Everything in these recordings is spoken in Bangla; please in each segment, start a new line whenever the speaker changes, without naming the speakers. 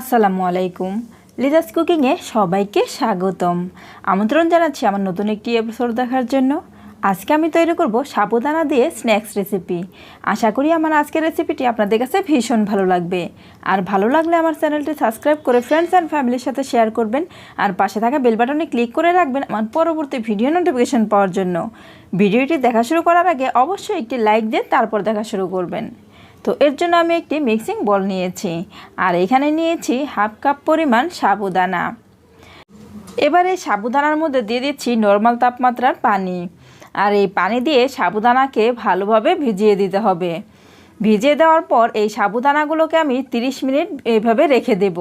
আসসালামু আলাইকুম। লিজাস কুকিংয়ে সবাইকে স্বাগতম। আমন্ত্রণ জানাচ্ছি আমার নতুন একটি এপিসোড দেখার জন্য। আজকে আমি তৈরি করব সাবুদানা দিয়ে স্ন্যাক্স রেসিপি আশা করি আমার আজকের রেসিপিটি আপনাদের কাছে ভীষণ ভালো লাগবে। আর ভালো লাগলে আমার চ্যানেলটি সাবস্ক্রাইব করে ফ্রেন্ডস অ্যান্ড ফ্যামিলির সাথে শেয়ার করবেন। আর পাশে থাকা বেল বাটনে ক্লিক করে রাখবেন আমার পরবর্তী ভিডিও নোটিফিকেশন পাওয়ার জন্য। ভিডিওটি দেখা শুরু করার আগে অবশ্যই একটি লাইক দিয়ে তারপর দেখা শুরু করবেন। তো এর জন্য আমি একটি মিক্সিং বল নিয়েছি। আর এখানে নিয়েছি হাফ কাপ পরিমাণ সাবুদানা। এবার সাবুদানার মধ্যে দিয়ে দিচ্ছি নর্মাল তাপমাত্রার পানি। আর এই পানি দিয়ে সাবুদানাকে ভালোভাবে ভিজিয়ে দিতে হবে। ভিজিয়ে দেওয়ার পর এই সাবুদানাগুলোকে আমি 30 মিনিট এইভাবে রেখে দেব।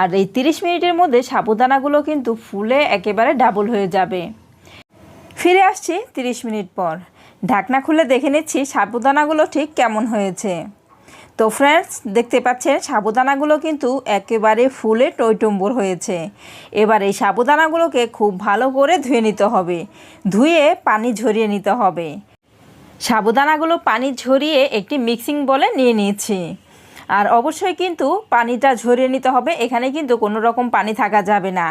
আর এই 30 মিনিটের মধ্যে সাবুদানাগুলো কিন্তু ফুলে একেবারে ডাবল হয়ে যাবে। ফিরে আসছি 30 মিনিট পর। ঢাকনা খুলে দেখে নিচ্ছি সাবুদানাগুলো ঠিক কেমন হয়েছে। তো ফ্রেন্ডস দেখতে পাচ্ছেন সাবুদানাগুলো কিন্তু একেবারে ফুলে টইটম্বর হয়েছে। এবার এই সাবুদানাগুলোকে খুব ভালো করে ধুয়ে নিতে হবে। ধুয়ে পানি ঝরিয়ে নিতে হবে। সাবুদানাগুলো পানি ঝরিয়ে একটি মিক্সিং বলে নিয়ে নিয়েছি। আর অবশ্যই কিন্তু পানিটা ঝরিয়ে নিতে হবে। এখানে কিন্তু কোনো রকম পানি থাকা যাবে না।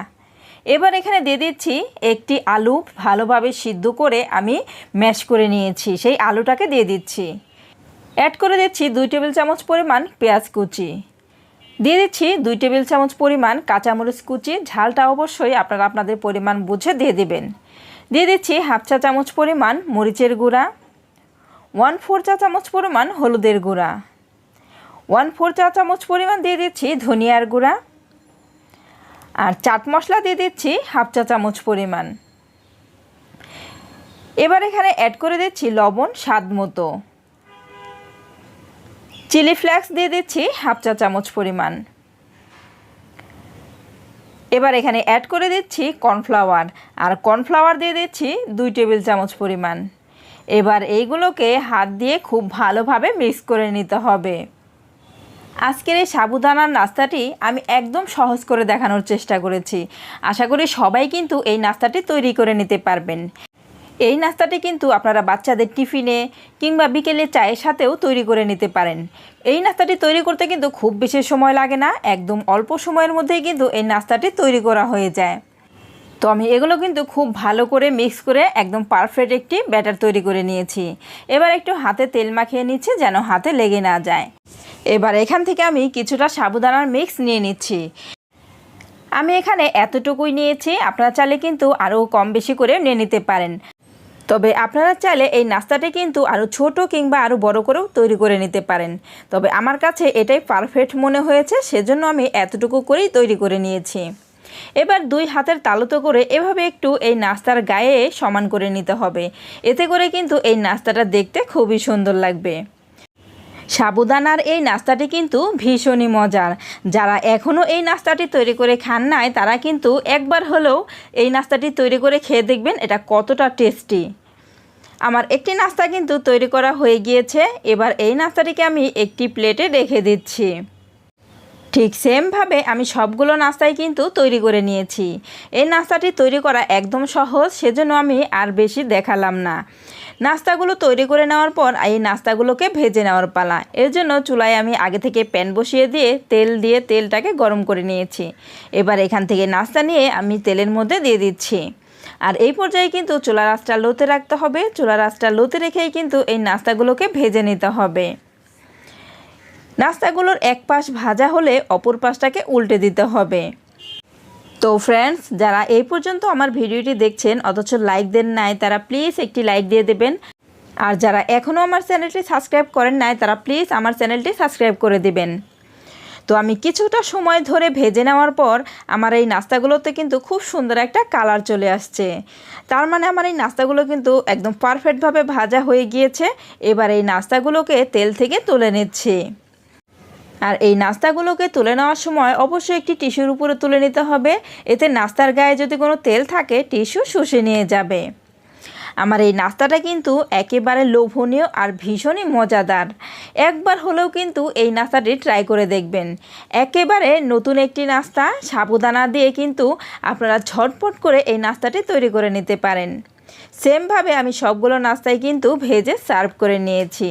এবার এখানে দিয়ে দিচ্ছি একটি আলু ভালোভাবে সিদ্ধ করে আমি ম্যাশ করে নিয়েছি। সেই আলুটাকে দিয়ে দিচ্ছি। অ্যাড করে দিচ্ছি দুই টেবিল চামচ পরিমাণ পেঁয়াজ কুচি। দিয়ে দিচ্ছি দুই টেবিল চামচ পরিমাণ কাঁচামরিচ কুচি। ঝালটা অবশ্যই আপনারা আপনাদের পরিমাণ বুঝে দিয়ে দেবেন। দিয়ে দিচ্ছি হাফ চা চামচ পরিমাণ মরিচের গুঁড়া। ওয়ান ফোর চা চামচ পরিমাণ হলুদের গুঁড়া। ওয়ান ফোর চা চামচ পরিমাণ দিয়ে দিচ্ছি ধনিয়ার গুঁড়া। আর চাট মশলা দিয়ে দিচ্ছি হাফ চা চামচ পরিমাণ। এবার এখানে অ্যাড করে দিচ্ছি লবণ স্বাদ মতো। চিলি ফ্লেক্স দিয়ে দিচ্ছি হাফ চা চামচ পরিমাণ। এবার এখানে অ্যাড করে দিচ্ছি কর্নফ্লাওয়ার আর কর্নফ্লাওয়ার দিয়ে দিচ্ছি দুই টেবিল চামচ পরিমাণ। এবার এইগুলোকে হাত দিয়ে খুব ভালোভাবে মিক্স করে নিতে হবে। আজকের এই সাবুদানার নাস্তাটি আমি একদম সহজ করে দেখানোর চেষ্টা করেছি। আশা করি সবাই কিন্তু এই নাস্তাটি তৈরি করে নিতে পারবেন। এই নাস্তাটি কিন্তু আপনারা বাচ্চাদের টিফিনে কিংবা বিকেলে চায়ের সাথেও তৈরি করে নিতে পারেন। এই নাস্তাটি তৈরি করতে কিন্তু খুব বেশি সময় লাগে না, একদম অল্প সময়ের মধ্যেই কিন্তু এই নাস্তাটি তৈরি করা হয়ে যায়। তো আমি এগুলো কিন্তু খুব ভালো করে মিক্স করে একদম পারফেক্ট একটি ব্যাটার তৈরি করে নিয়েছি। এবার একটু হাতে তেল মাখিয়ে নিচ্ছি যেন হাতে লেগে না যায়। এবার এখান থেকে আমি কিছুটা সাবুদানার মিক্স নিয়ে নিচ্ছি। আমি এখানে এতটুকুই নিয়েছি, আপনারা চাইলে কিন্তু আরও কম বেশি করে নিয়ে নিতে পারেন। তবে আপনারা চাইলে এই নাস্তাটি কিন্তু আরও ছোট কিংবা আরও বড় করেও তৈরি করে নিতে পারেন। তবে আমার কাছে এটাই পারফেক্ট মনে হয়েছে, সেজন্য আমি এতটুকু করেই তৈরি করে নিয়েছি। এবার দুই হাতের তালুতো করে এভাবে একটু এই নাস্তার গায়ে সমান করে নিতে হবে। এতে করে কিন্তু এই নাস্তাটা দেখতে খুবই সুন্দর লাগবে। সাবুদানার এই নাস্তাটি কিন্তু ভীষণই মজার। যারা এখনও এই নাস্তাটি তৈরি করে খান নাই, তারা কিন্তু একবার হলেও এই নাস্তাটি তৈরি করে খেয়ে দেখবেন, এটা কতটা টেস্টি। আমার একটি নাস্তা কিন্তু তৈরি করা হয়ে গিয়েছে, এবার এই নাস্তাটিকে আমি একটি প্লেটে রেখে দিচ্ছি। ঠিক সেমভাবে আমি সবগুলো নাস্তাই কিন্তু তৈরি করে নিয়েছি। এই নাস্তাটি তৈরি করা একদম সহজ, সেজন্য আমি আর বেশি দেখালাম না। নাস্তাগুলো তৈরি করে নেওয়ার পর এই নাস্তাগুলোকে ভেজে নেওয়ার পালা। এর জন্য চুলায় আমি আগে থেকে প্যান বসিয়ে দিয়ে তেল দিয়ে তেলটাকে গরম করে নিয়েছি। এবার এখান থেকে নাস্তা নিয়ে আমি তেলের মধ্যে দিয়ে দিচ্ছি। আর এই পর্যায়ে কিন্তু চুলা রাসটা লোতে রাখতে হবে। চুলা রাসটা লোতে রেখেই কিন্তু এই নাস্তাগুলোকে ভেজে নিতে হবে। নাস্তাগুলোর এক পাশ ভাজা হলে অপর পাশটাকে উল্টে দিতে হবে। তো ফ্রেন্ডস যারা এই পর্যন্ত আমার ভিডিওটি দেখছেন, অথচ লাইক দেন নাই, তারা প্লিজ একটি লাইক দিয়ে দেবেন। আর যারা এখনও আমার চ্যানেলটি সাবস্ক্রাইব করেন নাই, তারা প্লিজ আমার চ্যানেলটি সাবস্ক্রাইব করে দিবেন। তো আমি কিছুটা সময় ধরে ভেজে নেওয়ার পর আমার এই নাস্তাগুলোতে কিন্তু খুব সুন্দর একটা কালার চলে আসছে। তার মানে আমার এই নাস্তাগুলো কিন্তু একদম পারফেক্টভাবে ভাজা হয়ে গিয়েছে। এবার এই নাস্তাগুলোকে তেল থেকে তুলে নিচ্ছি। আর এই নাস্তাগুলোকে তুলে নেওয়ার সময় অবশ্যই একটি টিস্যুর উপরে তুলে নিতে হবে। এতে নাস্তার গায়ে যদি কোনো তেল থাকে, টিস্যু শুষে নিয়ে যাবে। আমার এই নাস্তাটা কিন্তু একেবারে লোভনীয় আর ভীষণই মজাদার। একবার হলেও কিন্তু এই নাস্তাটি ট্রাই করে দেখবেন। একেবারে নতুন একটি নাস্তা, সাবুদানা দিয়ে কিন্তু আপনারা ঝটপট করে এই নাস্তাটি তৈরি করে নিতে পারেন। সেমভাবে আমি সবগুলো নাস্তায় কিন্তু ভেজে সার্ভ করে নিয়েছি।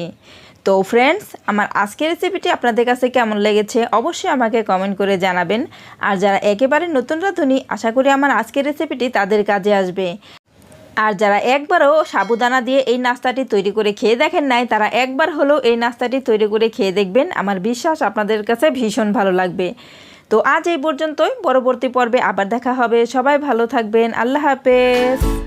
তো ফ্রেন্ডস আমার আজকের রেসিপিটি আপনাদের কাছে কেমন লেগেছে অবশ্যই আমাকে কমেন্ট করে জানাবেন। আর যারা একেবারে নতুন রাঁধুনি, আশা করি আমার আজকের রেসিপিটি তাদের কাজে আসবে। আর যারা একবারও সাবুদানা দিয়ে এই নাস্তাটি তৈরি করে খেয়ে দেখেন নাই, তারা একবার হলেও এই নাস্তাটি তৈরি করে খেয়ে দেখবেন। আমার বিশ্বাস আপনাদের কাছে ভীষণ ভালো লাগবে। তো আজ এই পর্যন্তই। পরবর্তী পর্বে আবার দেখা হবে। সবাই ভালো থাকবেন। আল্লাহ হাফেজ।